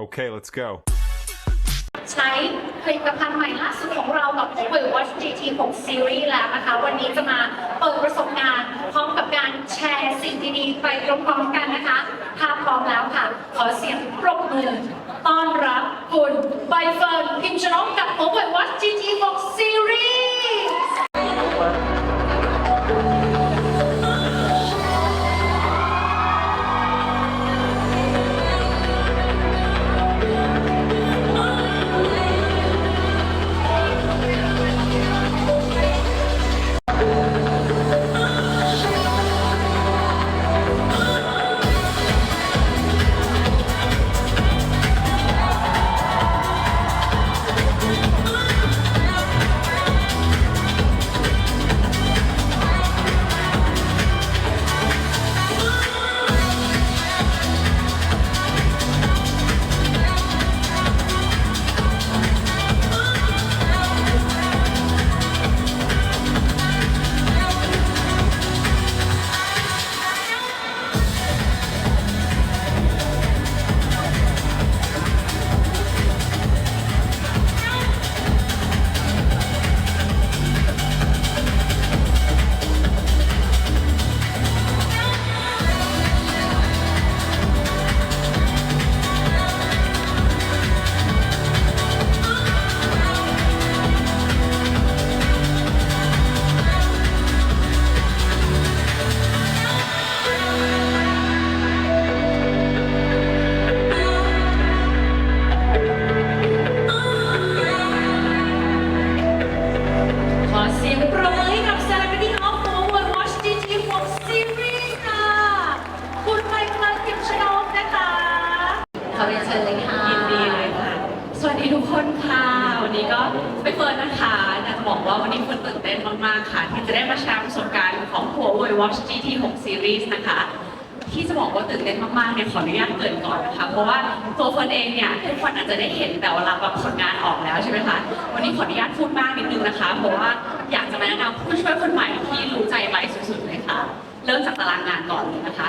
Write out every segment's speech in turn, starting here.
Okay, let's go. ใช้ผลิตภัณฑ์ใหม่ล่าสุดของเรากับ Apple Watch GT 6 Series แล้วนะคะ วันนี้จะมาเปิดประสบการณ์ พร้อมกับการแชร์สิ่งดีๆ ไปพร้อมๆกันนะคะ ถ้าพร้อมแล้วค่ะ ขอเสียงปรบมือ ต้อนรับคุณใบเฟิร์นพิมชนกกับ Apple Watch GT 6 Series ตื่นเต้นมากๆเนี่ยขออนุญาตเกินก่อนนะคะ เพราะว่าตัวเฟิร์นเองเนี่ยทุกคนอาจจะได้เห็นแต่เวลาแบบผลงานออกแล้วใช่ไหมคะ วันนี้ขออนุญาตพูดมากนิดนึงนะคะ เพราะว่าอยากจะมาแนะนำผู้ช่วยคนใหม่ที่รู้ใจใบสุดๆเลยค่ะ เริ่มจากตารางงานก่อนเลยนะคะ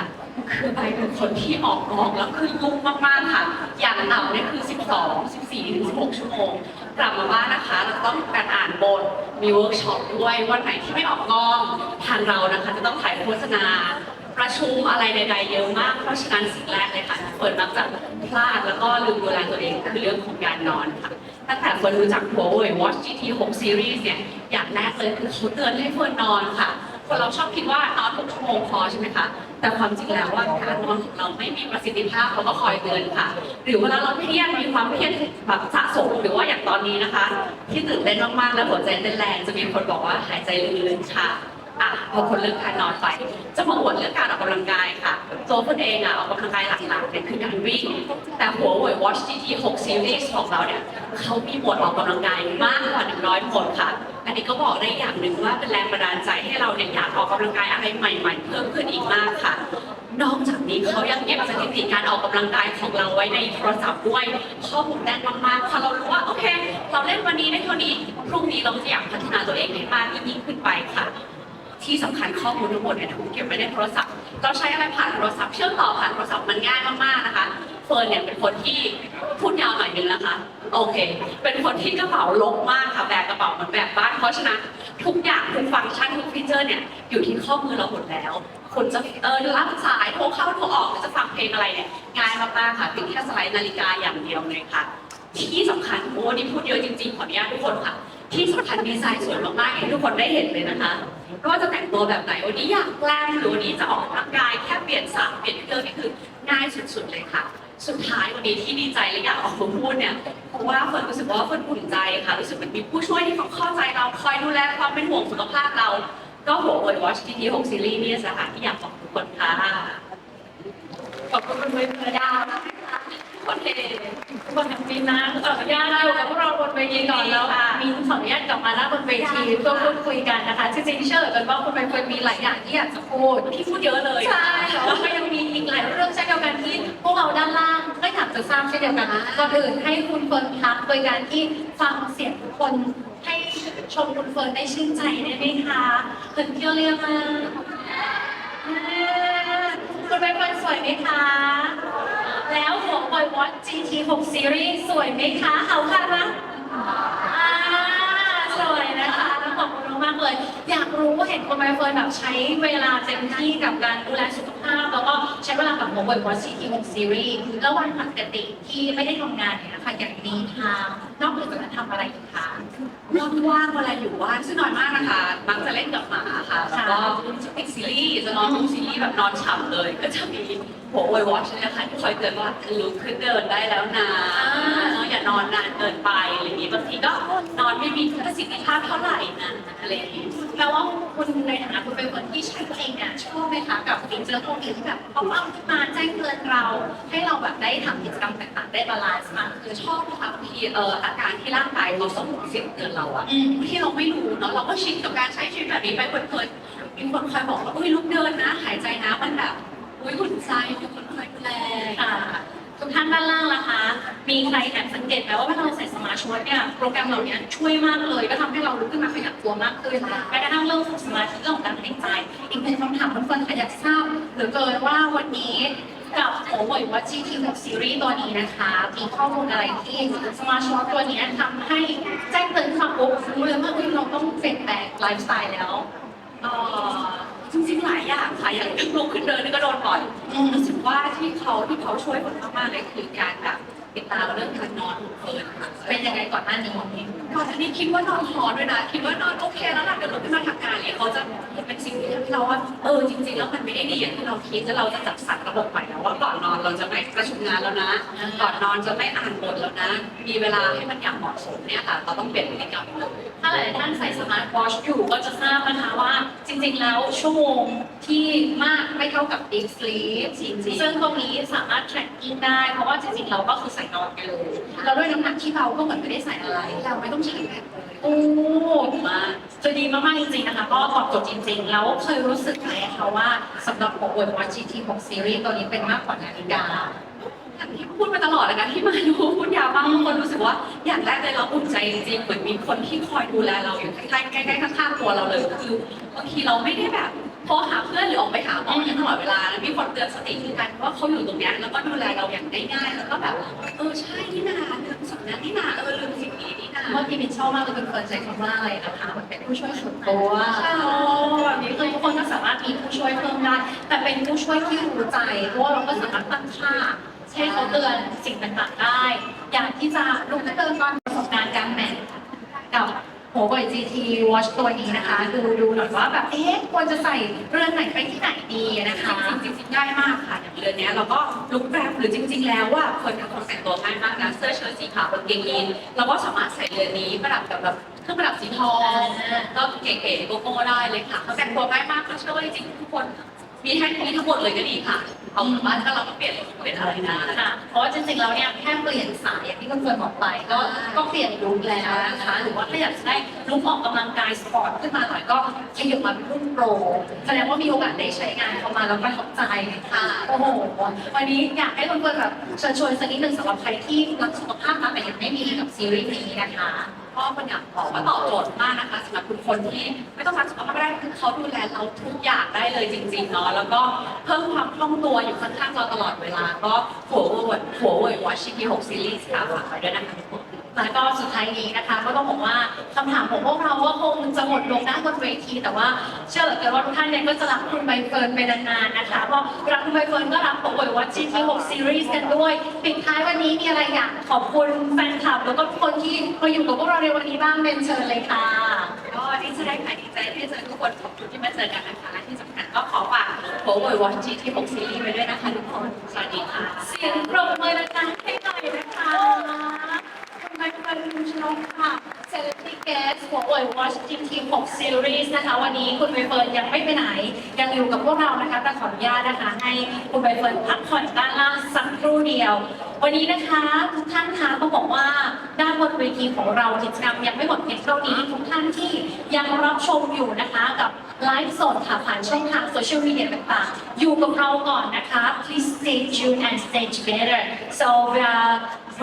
คือใบเป็นคนที่ออกกองแล้วคือยุ่งมากๆค่ะ อย่างต่ำเนี่ยคือ 12 14ถึง16 ชั่วโมง กลับมาบ้านนะคะ เราต้องการอ่านบท มีเวิร์กช็อปด้วย วันไหนที่ไม่ออกกอง ทางเรานะคะจะต้องถ่ายโฆษณา ประชุมอะไรใด ๆ เยอะมาก เพราะฉะนั้นสิ่งแรกเลยค่ะเฟิร์นมักจะพลาดแล้วก็ลืมดูแลตัวเองคือเรื่องของการนอนค่ะตั้งแต่เฟิร์นรู้จัก Huawei Watch GT 6 Series เนี่ยอย่างแรกเลยคือเขาเตือนให้เฟิร์นนอนค่ะ คนเราชอบคิดว่านอน6ชั่วโมงพอใช่ไหมคะแต่ความจริงแล้วว่าการนอนของเราไม่มีประสิทธิภาพเขาก็คอยเตือนค่ะ หรือเวลาเราเครียดมีความเครียดแบบสะสมหรือว่าอย่างตอนนี้นะคะ ที่ตื่นเต้นมากๆแล้วหัวใจเต้นแรงจะมีคนบอกว่าหายใจลึกๆค่ะ อะพอคนเลือกการนอนไป จะมาอวดเรื่องการออกกำลังกายค่ะตัวคนเองอะออกกำลังกายหลักๆเนี่ยคือการวิ่ง แต่หัว Huawei Watch GT 6 Series ของเราเนี่ยเขามีหมดออกกำลังกายมากกว่า100โหมดค่ะ อันนี้ก็บอกได้อย่างหนึ่งว่าเป็นแรงบันดาลใจให้เราเนี่ยอยากออกกำลังกายอะไรใหม่ ๆ เพิ่มขึ้นอีกมากค่ะนอกจากนี้เขายังเก็บสถิติการออกกำลังกายของเราไว้ในโทรศัพท์ด้วยข้อมูลแน่นมากๆพอเรารู้ว่าโอเค เราเล่นวันนี้ได้เท่านี้พรุ่งนี้เราจะอยากพัฒนาตัวเองให้มากยิ่งขึ้นไปค่ะ ที่สำคัญข้อมูลทั้งหมดเนี่ยถูกเก็บไว้ในโทรศัพท์เราใช้อะไรผ่านโทรศัพท์เชื่อมต่อผ่านโทรศัพท์มันง่ายมากๆนะคะเฟิร์นเนี่ยเป็นคนที่พูดยาวหน่อยนึงนะคะโอเค เป็นคนที่กระเป๋าลกมากค่ะแบกกระเป๋าเหมือนแบกบ้านเพราะฉะนั้นทุกอย่างทุกฟังก์ชันทุกฟีเจอร์เนี่ยอยู่ที่ข้อมือเราหมดแล้วคุณจะเออรับสายโทรเข้าโทรออกหรือจะฟังเพลงอะไรเนี่ยง่ายมากๆค่ะเพียงแค่สไลด์นาฬิกาอย่างเดียวเลยค่ะ ที่สำคัญโอ้นี่พูดเยอะจริงๆขออนุญาตทุกคนค่ะ ที่สำคัญดีไซน์สวยมากๆให้ทุกคนได้เห็นเลยนะคะ ไม่ว่าจะแต่งตัวแบบไหนวันนี้อยากแกล้งหรือวันนี้จะออกกำลังกายแค่เปลี่ยนสามเปลี่ยนเครื่องนี่คือง่ายสุดๆเลยค่ะ สุดท้ายวันนี้ที่ดีใจและอยากออกมาพูดเนี่ยเพราะว่าเฟิร์นรู้สึกว่าเฟิร์นอุ่นใจค่ะรู้สึกเหมือนมีผู้ช่วยที่เขาเข้าใจเราคอยดูแลความเป็นห่วงสุขภาพเรา ก็หัวเวิร์วอชทีที6ซีรีส์นี่สถานที่อยากบอกทุกคนค่ะขอบคุณคุณเวทยานะคะคนเทคนทำดีนะขออนุญาตอยู่กับพวกเราบนเวทีก่อนแล้วมีขออนุญาตกลับมาหน้าบนเวทีเพื่อพูดคุยกันนะคะจริงๆเชื่อเหลือเกินว่าคุณใบเฟิร์นมีหลายอย่างที่อยากจะพูดที่พูดเยอะเลยใช่แต่ว่าก็ยังมีอีกหลายเรื่องเช่นเดียวกันที่พวกเราด้านล่างก็อยากจะทราบเช่นเดียวกันก่อนอื่นให้คุณเฟิร์นพักโดยการที่ฟังเสียงทุกคนให้ชมคุณเฟิร์นได้ชื่นใจได้ไหมคะเขินเที่ยวเรียกมาคุณใบเฟิร์นสวยไหมคะ แล้วหัวบอยวอต GT6 Series สวยไหมคะเขาค่ะนะอ่าสวยนะคะขอบคุณมากๆเลยอยากรู้ว่าเห็นคุณใบเฟิร์นแบบใช้เวลาเต็มที่กับการดูแลสุขภาพ แล้วก็ใช้เวลากับหัวเว่ยว่า GT6 Series แล้ววันปกติที่ไม่ได้ทำงานเนี่ยนะคะอย่างนี้ทางนอกเหนือจากนั้นทำอะไรอีกคะ ว่างๆเวลาอยู่บ้านซึ่งน้อยมากนะคะ มักจะเล่นกับหมาค่ะแล้วก็จะติดซีรีส์จะนอนดูซีรีส์แบบนอนฉ่ำเลย ก็จะมีหัวไววอชเนี่ยค่ะที่คอยเตือนว่าลุกขึ้นเดินได้แล้วนะอย่านอนนานเกินไปอะไรอย่างนี้บางทีก็นอนไม่มีประสิทธิภาพเท่าไหร่นะอะไรอย่างนี้แปลว่าคุณในฐานะคุณเป็นคนที่ใช้ตัวเองเนี่ยชอบไหมคะกับฟีเจอร์พวกนี้ที่แบบป๊อปอัพขึ้นมาแจ้งเตือนเรา ให้เราแบบได้ทำกิจกรรมต่างๆได้บาลานซ์มากคือชอบนะคะบางทีเอ่ออาการที่ร่างกายเขาส่งเสียงเตือนเราอะอืมที่เราไม่รู้เนาะเราก็ชินกับการใช้ชีวิตแบบนี้ไปเพลินๆมีคนคอยบอกว่าอุ้ยลุกเดินนะ หายใจนะมันแบบอุ้ยหุ่นใจมีคนคอยดูแลค่ะทุกท่านด้านล่างล่ะคะ มีใครแอบสังเกตไหมว่าเวลาเราใส่สมาร์ทวอทเนี่ยโปรแกรมเหล่านี้ช่วยมากเลย ก็ทำให้เราลุกขึ้นมาขยับตัวมากขึ้นแม้กระทั่งเรื่องของสมาธิเรื่องของการหายใจอีกหนึ่งคำถามเพื่อนๆค่ะอยากทราบเหลือเกินว่าวันนี้กับโอ้ยว่า GT6 Series ตัวนี้นะคะมีข้อมูลอะไรที่สมาร์ทวอทตัวนี้ทำให้แจ้งเตือนความปุ๊บรู้เลยว่าเฮ้ยเราต้องเปลี่ยนแปลงไลฟ์สไตล์แล้ว เอ่อจริงๆหลายอย่างค่ะอย่างลุกขึ้นเดินนี่ก็โดนบ่อย อืม รู้สึกว่าที่เขาที่เขาช่วยผลมากๆเลยคือการแบบ ติดตามเรื่องการนอนของเฟิร์นค่ะเป็นยังไงก่อนหน้านี้ก่ หน้านี้คิดว่านอนพอด้วยนะ คิดว่านอนโอเคแล้วล่ะเดี๋ยวลุกขึ้นมาทำงานเนี่ยเขาจะเป็นสิ่งที่ทำให้เราว่าเออจริง ๆ แล้วมันไม่ได้ดีอย่างที่เราคิดแล้วเราจะจัดสรรระบบใหม่แล้วว่าก่อนนอนเราจะไม่ประชุมงานแล้วนะ ก่อนนอนจะไม่อ่านบทแล้วนะ มีเวลาให้มันอย่างเหมาะสมเนี่ยค่ะเราต้องเปลี่ยนพฤติกรรมเลยถ้าหลายๆท่านใส่สมาร์ทวอชอยู่ก็จะทราบนะคะว่า จริง ๆ แล้วชั่วโมงที่มากไม่เท่ากับ deep sleep จริงๆซึ่งตรงนี้สามารถ tracking ได้ เพราะว่าจริงๆเราก็คือใส่นอนไปเลยแล้วด้วยน้ำหนักที่เราก็เหมือนไม่ได้ใส่อะไรเราไม่ต้องใช้แบตเลยโอ้มากจะดีมากๆจริงๆนะคะ ก็ตอบโจทย์จริงๆ แล้วเคยรู้สึกไหมคะว่าสำหรับหัวเว่ย Watch GT 6 Series ตัวนี้เป็นมากกว่านาฬิกาอย่างที่พูดมาตลอดเลยนะที่มาดูพูดยาวมากบางคนรู้สึกว่าอย่างแรกเลยเราอุ่นใจจริงๆเหมือนมีคนที่คอยดูแลเราอยู่ใกล้ๆใกล้ๆข้างๆตัวเราเลยคือบางทีเราไม่ได้แบบโทรหาเพื่อนหรือออกไปหาหมอตลอดเวลาแล้วมีคนเตือนสติคือกันว่าเขาอยู่ตรงนี้แล้วก็ดูแลเราอย่างง่ายๆแล้วก็แบบเออใช่นี่นาลืมสิ่งนั้นนี่นาเออลืมสิ่งนี้ เมื่อกี้มินชอบมากเลยเป็นคนใช้คำว่าอะไรนะคะเหมันเป็นผู้ช่วยส่วนตัวใช่แบบนี้คือทุกคนก็สามารถมีผู้ช่วยเพิ่มได้ แต่เป็นผู้ช่วยที่รู้ใจเพราะว่าเราก็สามารถตั้งค่าให้เขาเตือนสิ่งต่างๆได้ อย่างที่จะลุกขึ้นเดินตอนประสบการณ์การแมทกับ หัวเว่ย GT Watch ตัวนี้นะคะ ดูดูหน่อยว่าแบบ เอ๊ะ ควรจะใส่เรือนไหนไปที่ไหนดีนะคะ จริงๆจริงๆง่ายมากค่ะอย่างเรือนเนี้ยเราก็ลุกแบบหรือจริง ๆ แล้วว่าคนเป็นคนแต่งตัวง่ายมากนะเสื้อเชิ้ตสีขาวกางเกงยีนเราก็สามารถใส่เรือนนี้ประดับกับแบบเครื่องประดับสีทองก็เก๋ๆโกโก้ได้เลยค่ะเขาแต่งตัวง่ายมากก็เชื่อว่าจริงๆทุกคนมีแค่นี้ทั้งหมดเลยก็ดีค่ะ เอากลับบ้านก็เราก็เปลี่ยนเปลี่ยนอะไรนะค่ะเพราะว่าจริงๆแล้วเนี่ยแค่เปลี่ยนสายอย่างที่คุณเฟิร์นบอกไป ก็ก็เปลี่ยนลุคแล้วนะคะหรือว่าถ้าอยากจะได้ลุคออกกำลังกายสปอร์ตขึ้นมาหน่อยก็ขยับมาเป็นรุ่นโปรแสดงว่ามีโอกาสได้ใช้งานเข้ามาแล้วประทับใจค่ะโอ้โหวันนี้อยากให้คุณเฟิร์นแบบเชิญชวนสักนิดหนึ่งสำหรับใครที่รักสุขภาพมาแต่ยังไม่มีกับซีรีส์นี้นะคะ ก็เป็นอยากบอกว่าตอบโจทย์มากนะคะสำหรับคุณคนที่ไม่ต้องรักสุขภาพก็ได้คือเขาดูแลเราทุกอย่างได้เลยจริงๆเนาะแล้วก็เพิ่มความคล่องตัวอยู่ข้างๆเราตลอดเวลา ก็หัวเว่ยหัวเว่ยวอชิคี6ซีรีส์ค่ะฝากไว้ด้วยนะคะทุกคน แล้วก็สุดท้ายนี้นะคะ ก็ต้องบอกว่าคำถามของพวกเราก็คงจะหมดลงได้บนเวที แต่ว่าเชื่อเหลือเกินว่าทุกท่านเนี่ยก็จะรักคุณใบเฟิร์นไปนานๆนะคะเพราะรักคุณใบเฟิร์นก็รักของเวยว่า GT6 Series กันด้วยปิดท้ายวันนี้มีอะไรอยากขอบคุณแฟนคลับ แล้วก็ทุกคนที่มาอยู่กับพวกเราในวันนี้บ้างเป็นเชิญเลยค่ะก็ดีใจค่ะดีใจที่เจอทุกคนขอบคุณที่มาเจอกันนะคะและที่สำคัญก็ขอฝากหัวเว่ยวอชิที่6ซีรีส์ไว้ด้วยนะคะทุกคนสวัสดีค่ะเสียงปรบมือดังๆให้หน่อยนะคะ คุณใบเฟิร์นคุณชนกค่ะ Celebrity Guest หัวเว่ย Watch GT6 Series นะคะ วันนี้คุณใบเฟิร์นยังไม่ไปไหน ยังอยู่กับพวกเรานะคะแต่ขออนุญาตนะคะ ให้คุณใบเฟิร์นพักผ่อนด้านล่างสักครู่เดียว วันนี้นะคะทุกท่านคะต้องบอกว่าด้านบนเวทีของเรากิจกรรมยังไม่หมดเพียงเท่านี้ทุกท่านที่ยังรับชมอยู่นะคะกับไลฟ์สดค่ะผ่านช่องทางโซเชียลมีเดียต่างๆ อยู่กับเราก่อนนะคะ please stay tuned and stay together so we are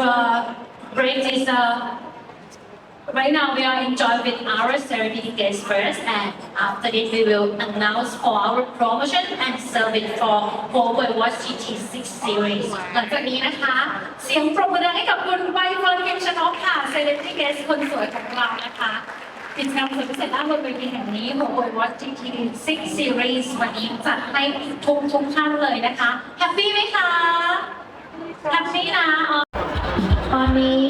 uh, break this uh, Right now, we are enjoying with our celebrity guests first, and after this, we will announce for our promotion and serve it for Huawei Watch GT 6 Series. หลังจากนี้นะคะ เสียงปรบมือให้กับคุณใบเฟิร์นพิมชนกค่ะ celebrity guest คนสวยของเรานะคะกิจกรรมสุดพิเศษด้านบนเวทีแห่งนี้ Huawei Watch GT 6 Series วันนี้จัดให้ทุกทุกท่านเลยนะคะ แฮปปี้ไหมคะ แฮปปี้นะ ตอนนี้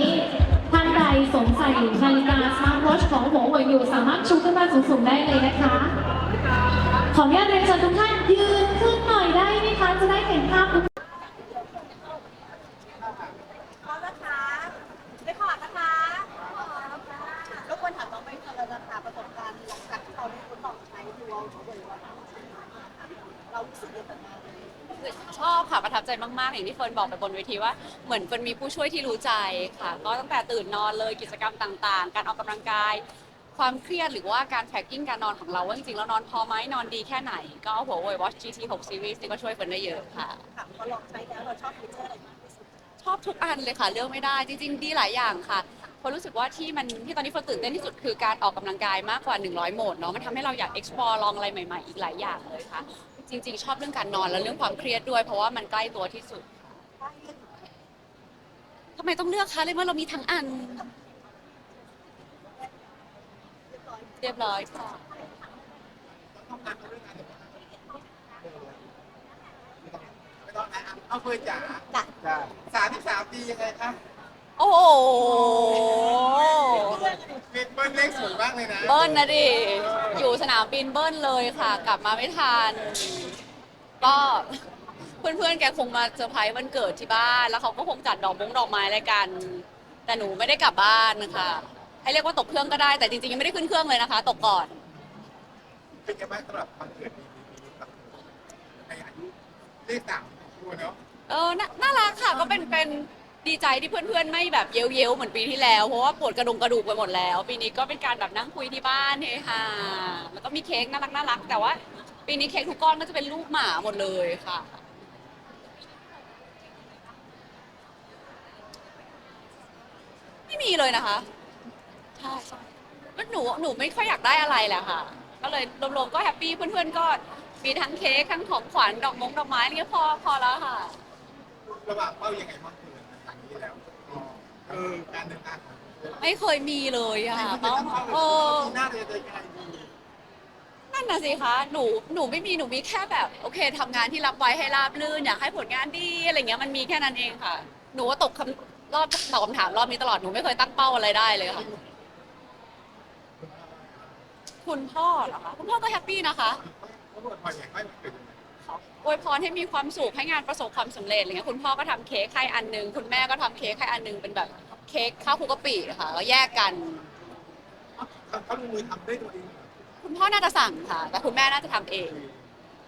ท่านใดสงสัยนาฬิกาสมาร์ทวอชของหัวเว่ยอยู่สามารถชูขึ้นมาสูงๆได้เลยนะคะ ขออนุญาตเรียนเชิญทุกท่านยืนขึ้นหน่อยได้ไหมคะ จะได้เห็นภาพทุก พร้อมนะคะไปขอดนะคะรบกวนถามน้องใบเฟิร์นนะคะประสบการณ์หลังจากที่เราได้ทดลองใช้ดูเอาเขาบ่อยๆเรารู้สึกยังไงบ้าง ช อบค่ะประทับใจมากๆอย่างที่เฟิร์นบอกไปบนเวทีว่าเหมือนเฟิร์นมีผู้ช่วยที่รู้ใจค่ะ ก็ตั้งแต่ตื่นนอนเลยกิจกรรมต่างๆ การออกกำลังกาย ความเครียดหรือว่าการแพ็กกิ้งการนอนของเราว่าจริงๆแล้วนอนพอไหมนอนดีแค่ไหน ก็หัวเว่ย Watch GT 6 Series นี่ก็ช่วยเฟิร์นได้เยอะค่ะค่ะพอลองใช้แล้วเราชอบฟีเจอร์อะไรมากที่สุดชอบทุกอันเลยค่ะเลือกไม่ได้จริง ๆ ดีหลายอย่างค่ะเพราะรู้สึกว่าที่มันที่ตอนนี้เฟิร์นตื่นเต้นที่สุดคือการออกกำลังกายมากกว่า 100 โหมดเนาะมันทำให้เราอยาก explore ลองอะไรใหม่ ๆ อีกหลายอย่างเลยค่ะ จริง ๆ ชอบเรื่องการนอนและเรื่องความเครียดด้วย เพราะว่ามันใกล้ตัวที่สุดทำไมต้องเลือกคะเลยเมื่อเรามีทั้งอัน เรียบร้อยค่ะไม่ต้องนะเอาเฟิร์นจ๋าจ้ะจ้าสามที่สามปียังไงคะ โอ้โหเบิ้ลเลขสวยมากเลยนะเบิ้ลนะดิ อยู่สนามบินเบิ้ลเลยค่ะ กลับมาไม่ทัน ก็เพื่อนๆ แกคงมาเซอร์ไพรส์วันเกิดที่บ้าน แล้วเขาก็คงจัดดอกมงดอกไม้อะไรกัน แต่หนูไม่ได้กลับบ้านนะคะให้เรียกว่าตกเครื่องก็ได้ แต่จริงๆ ยังไม่ได้ขึ้นเครื่องเลยนะคะ ตกก่อน เป็นยังไงบ้างสำหรับวันเกิดปีนี้ครับในอายุเลขสามตัวเนาะ เออนาน่ารักค่ะ ก็เป็นเป็น ดีใจที่เพื่อนๆ ไม่แบบเย้ยวๆเหมือนปีที่แล้ว เพราะว่าปวดกระดุมกระดูกไปหมดแล้ว ปีนี้ก็เป็นการแบบนั่งคุยที่บ้านเฮฮาแล้วก็มีเค้กน่ารักน่ารักแต่ว่าปีนี้เค้กทุกก้อนก็จะเป็นรูปหมาหมดเลยค่ะ ไม่มีเลยนะคะใช่ใช่ก็หนูหนูไม่ค่อยอยากได้อะไรแหละค่ะ ก็เลยรวมๆก็แฮปปี้เพื่อนๆก็มีทั้งเค้กทั้งของขวัญดอกมงดอกไม้อะไรเงี้ยพอพอแล้วค่ะ ระหว่างเป้ายังไงบ้าง ทางนี้แล้วเออการเดินทางของเฟิร์นไม่เคยมีเลยอะที่เป้าตั้งเป้าเออปีหน้าจะยังไงดีนั่นน่ะสิคะหนูหนูไม่มีหนูมีแค่แบบโอเคทำงานที่รับไว้ให้ราบรื่นอยากให้ผลงานดีอะไรเงี้ยมันมีแค่นั้นเองค่ะ หนูว่าตกคำรอบตอบคำถามรอบนี้ตลอดหนูไม่เคยตั้งเป้าอะไรได้เลยค่ะ คุณพ่อเหรอคะคุณพ่อก็แฮปปี้นะคะ เขาบอกพออย่างไรมันเกิดยังไง อวยพรให้มีความสุขให้งานประสบความสำเร็จอะไรเงี้ยคุณพ่อก็ทำเค้กให้อันหนึงคุณแม่ก็ทำเค้กให้อันหนึงเป็นแบบเค้กข้าวคลุกกะปิค่ะก็แยกกัน เขาเขาลงมือทำด้วยตัวเองคุณพ่อน่าจะสั่งค่ะ แต่คุณแม่น่าจะทำเอง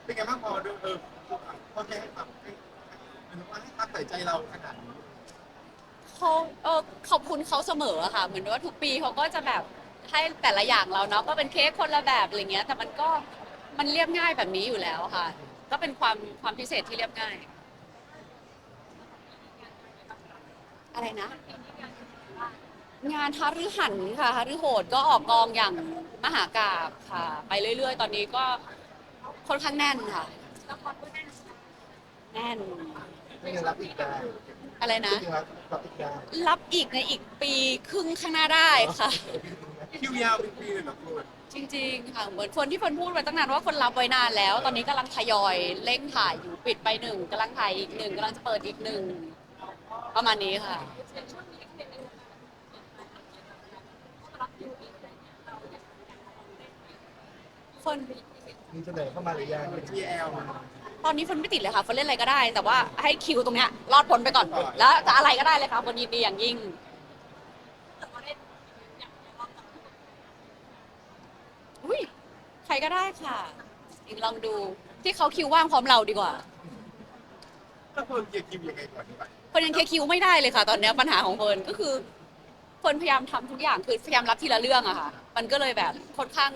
เป็นไงบ้างพอเดินเออพ่อแม่ให้ความให้ให้ให้ความใส่ใจเราขนาดนี้เขาเออขอบคุณเขาเสมออะค่ะ เหมือนว่าทุกปีเขาก็จะแบบให้แต่ละอย่างเราเนาะก็เป็นเค้กคนละแบบอะไรเงี้ย แต่มันก็มันเรียบง่ายแบบนี้อยู่แล้วค่ะ ก็เป็นความความพิเศษที่เรียบง่าย อะไรนะ งานฮารือหันค่ะฮารือโหดก็ออกกองอย่างมหากาบค่ะ ไปเรื่อย ๆ ตอนนี้ก็ค่อนข้างแน่นค่ะแน่นไม่งั้นรับอีกได้อะไรนะ จริงๆรับรับอีกได้ รับอีกในอีกปีครึ่งข้างหน้าได้ค่ะ คิวยาวเป็นปีเลยเหรอคุณจริงๆค่ะเหมือนคนที่คนพูดไปตั้งนานว่าคนรับไว้นานแล้ว ตอนนี้กำลังทยอยเร่งถ่ายอยู่ปิดไปหนึ่งกำลังถ่ายอีกหนึ่งกำลังจะเปิดอีกหนึ่งประมาณนี้ค่ะ คนมีเสนอเข้ามาหรือยังเป็น GL ตอนนี้คนไม่ติดเลยค่ะคนเล่นอะไรก็ได้ แต่ว่าให้คิวตรงเนี้ยรอดพ้นไปก่อนแล้วจะอะไรก็ได้เลยค่ะคนยินดีอย่างยิ่ง อุ้ยใคร ก็ได้ค่ะ อีกลองดูที่เขาคิวว่างพร้อมเราดีกว่าถ้าคนเกียร์คิวยังไงก่อนดีกว่าเฟิร์นยังเคลียร์คิวไม่ได้เลยค่ะ ตอนเนี้ยปัญหาของเฟิร์นก็คือเฟิร์นพยายามทำทุกอย่างคือพยายามรับทีละเรื่องอะค่ะ มันก็เลยแบบค่อนข้าง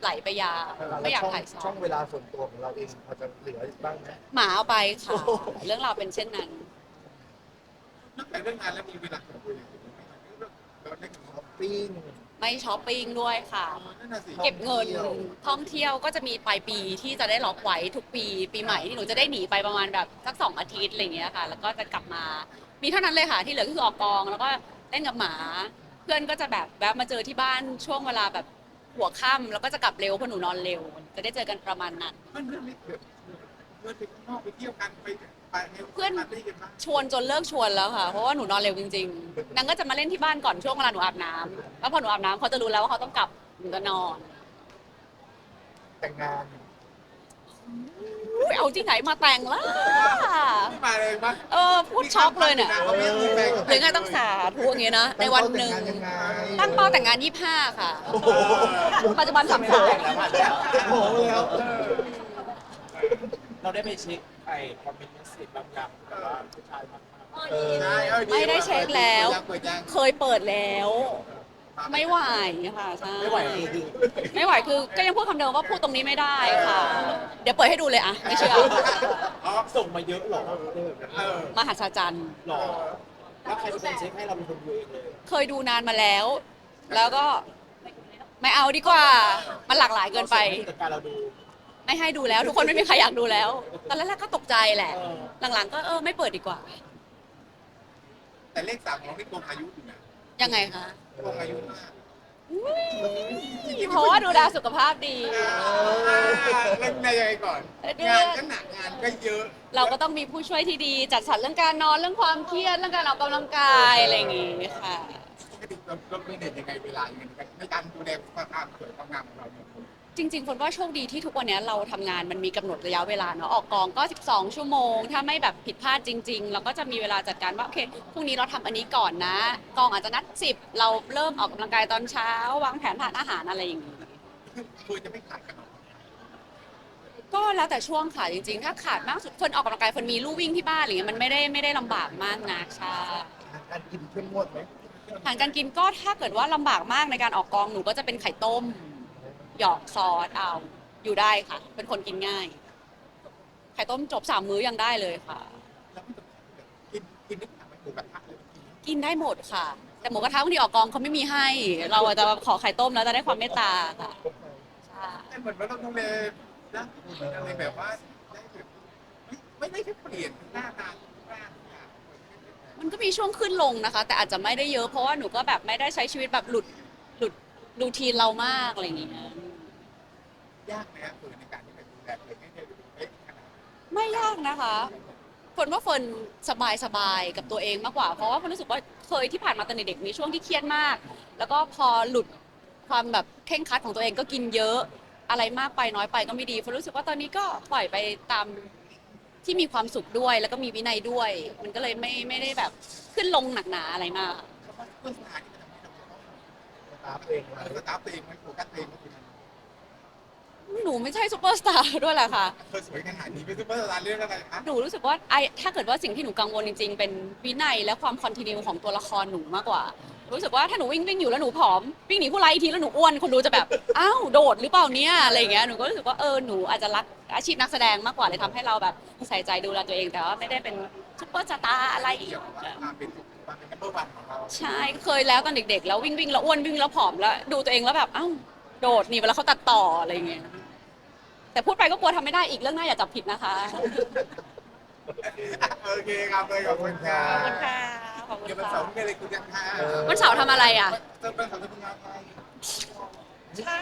ไหลไปยาวไม่อยากถ่ายซ้อช่อมงเวลาส่วนตัวของเราเองพอจะเหลือบ้างไหม หมาเอาไปค่ะเรื่องราวเป็นเช่นนั้น นอกจากเรื่องงานแล้วมีเวลาของคุณอย่างอื่นไหมเราเล่นกับเขาปิ้ง ไม่ช้อปปิ้งด้วยค่ะนั่นน่ะสิเก็บเงินท่องเที่ยวท่องเที่ยวก็จะมีปลายปีที่จะได้ล็อกไว้ทุกปี ปีใหม่ที่หนูจะได้หนีไปประมาณแบบสักสองอาทิตย์อะไรอย่างเงี้ยค่ะ แล้วก็จะกลับมา มีเท่านั้นเลยค่ะที่เหลือก็คือออกกองแล้วก็เล่นกับหมา เพื่อนก็จะแบบแวะมาเจอที่บ้านช่วงเวลาแบบหัวค่ำแล้วก็จะกลับเร็วเพราะหนูนอนเร็ว จะได้เจอกันประมาณนั้น เพื่อนเพื่อนไม่แบบเพื่อนไปข้างนอกไปเที่ยวกันไปไป เพื่อนปาร์ตี้กันบ้างชวนจนเลิกชวนแล้วค่ะ เพราะว่าหนูนอนเร็วจริงๆนางก็จะมาเล่นที่บ้านก่อนช่วงเวลาหนูอาบน้ำแล้วพอหนูอาบน้ำเขาจะรู้แล้วว่าเขาต้องกลับหนูก็นอนแต่งงานอุ๊ยเอาที่ไหนมาแต่งล่ะไม่มาเลยมั้ยเออพูดช็อกเลยเนี่ยเขาไม่มีแฟนกับหรือไงต้องสาธุอย่างเงี้ยนะในวันหนึ่ง แต่งงานยังไงตั้งเป้าแต่งงาน 25 ค่ะ โอ้โหปัจจุบันสามสามโอ้โหแล้ว เราได้ไปเช็ค ไอ้คอมเมนต์เมสเซจบางอย่างแบบว่าผู้ชายมากเออใช่ออไม่ได้เช็คแล้ว เปิดยังเคยเปิดแล้ว ไม่ไหวค่ะใช่ๆไม่ไหวคือไม่ไหวคือก็ยังพูดคำเดิมว่าพูดตรงนี้ไม่ได้ค่ะ เดี๋ยวเปิดให้ดูเลยอะไม่เชื่ออ๋อส่งมาเยอะหรอเออมหัศจรรย์หรอแล้วใครเป็นคนเช็คให้เราเป็นคนดูเองเลยเคยดูนานมาแล้ว แล้วก็ไม่เอาดีกว่า มันหลากหลายเกินไปราส่งให้ผู้จัดการเราดู ไม่ให้ดูแล้วทุกคนไม่มีใครอยากดูแล้ว ตอนแรกๆก็ตกใจแหละเออหลังๆ ก็เออไม่เปิดดีกว่า แต่เลขสามของนี่โกงอายุอยู่นะยังไงคะโกงอายุมากเพราะว่าดูแลสุขภาพดี เล่นได้ยังไงก่อนเอองานก็หนักงานก็เยอะเราก็ต้องมีผู้ช่วยที่ดี จัดสรรเรื่องการนอนเรื่องความเครียดเรื่องการออกกำลังกายอะไรอย่างงี้ค่ะปกติเราเราเป็นเด็กยังไงเวลายังไงในการดูแลความสวยความงามของเราเนี่ย จริงๆคนว่าโชคดีที่ทุกวันนี้เราทำงานมันมีกำหนดระยะเวลาเนาะออกกองก็ 12 ชั่วโมง ถ้าไม่แบบผิดพลาดจริง ๆ เราก็จะมีเวลาจัดการว่าโอเคพรุ่งนี้เราทำอันนี้ก่อนนะ กองอาจจะนัด 10 เราเริ่มออกกำลังกายตอนเช้า วางแผนทานอาหารอะไรอย่างงี้คือจะไม่ขาดกันหรอกก็แล้วแต่ช่วงค่ะจริงๆ ถ้าขาดมากสุดคนออกกำลังกายคนมีลู่วิ่งที่บ้านอะไรเงี้ยมันไม่ได้ไม่ได้ลำบากมากนะใช่ การกินเข้มงวดไหม อาหารการกินก็ถ้าเกิดว่าลำบากมากในการออกกองหนูก็จะเป็นไข่ต้ม หยอกซอสเอาอยู่ได้ค่ะ เป็นคนกินง่ายไข่ต้มจบสามมื้อยังได้เลยค่ะ แล้วมันจะกินกินนึกถึงมันหมูกระทะเลยเมื่อกี้กินได้หมดค่ะ แต่หมูกระทะบางทีออกกองเขาไม่มีให้ เราอาจจะขอไข่ต้มแล้วจะได้ความเมตตาค่ะใช่แต่เหมือนว่าเราต้องเลยนะอะไรแบบว่าได้แบบไม่ได้แค่เปลี่ยนหน้าตาหน้าทุกอย่างมันก็มีช่วงขึ้นลงนะคะ แต่อาจจะไม่ได้เยอะเพราะว่าหนูก็แบบไม่ได้ใช้ชีวิตแบบหลุดหลุดรูทีนเรามากอะไรอย่างเงี้ย ยากไหมครับเปิดในการที่แบบดูแลตัวเองให้ได้เป๊ะขนาดนั้นไม่ยากนะคะเฟิร์นว่าเฟิร์นสบายสบายกับตัวเองมากกว่า เพราะว่าเฟิร์นรู้สึกว่าเคยที่ผ่านมาตอนเด็กๆมีช่วงที่เครียดมาก แล้วก็พอหลุดความแบบเคร่งครัดของตัวเองก็กินเยอะอะไรมากไปน้อยไปก็ไม่ดีเฟิร์นรู้สึกว่าตอนนี้ก็ปล่อยไปตามที่มีความสุขด้วยแล้วก็มีวินัยด้วย มันก็เลยไม่ไม่ได้แบบขึ้นลงหนักหนาอะไรมากเพราะว่าเพื่อนสถานที่มันทำให้เราต้องตามตัวเองไว้เออสตาร์ฟตัวเองไว้โฟกัสตัวเองก็คือมัน หนูไม่ใช่ซูเปอร์สตาร์ด้วยแหละค่ะ เธอสวยขนาดนี้เป็นซุปเปอร์สตาร์เรื่องอะไรคะหนูรู้สึกว่าไอถ้าเกิดว่าสิ่งที่หนูกังวลจริงๆ เป็นวินัยและความคอนติเนียของตัวละครหนูมากกว่า รู้สึกว่าถ้าหนูวิ่งวิ่งอยู่แล้วหนูผอม วิ่งหนีผู้ร้ายอีกทีแล้วหนูอ้วนคนดูจะแบบ อ้าวโดดหรือเปล่าเนี่ยอะไรอย่างเงี้ยหนูก็รู้สึกว่าเออหนูอาจจะรักอาชีพนักแสดงมากกว่าเลยทำให้เราแบบใส่ใจดูแลตัวเอง แต่ว่าไม่ได้เป็นซุปเปอร์สตาร์อะไรเกี่ยวกับว่าความเป็นความเป็นนัมเบอร์วันของเราใช่เคยแล้วตอนเด็กๆ แล้ววิ่งวิ่งแล้วอ้วนวิ่งแล้วผอมแล้วดูตัวเองแล้วแบบอ้าวโดดหนีเวลาเขาตัดต่ออะไรอย่างเงี้ย แต่พูดไปก็กลัวทำไม่ได้อีกเรื่องหน้าอย่าจับผิดนะคะ โอเคครับเลยขอบคุณครัขอบบคุณค่ะ ขอบคุณเดี๋ยววันค่ะเสาร์มีอะไรคุยกันค่ะวันเสาร์ทำอะไรอะ วันเสาร์ทำงานอะไรใช่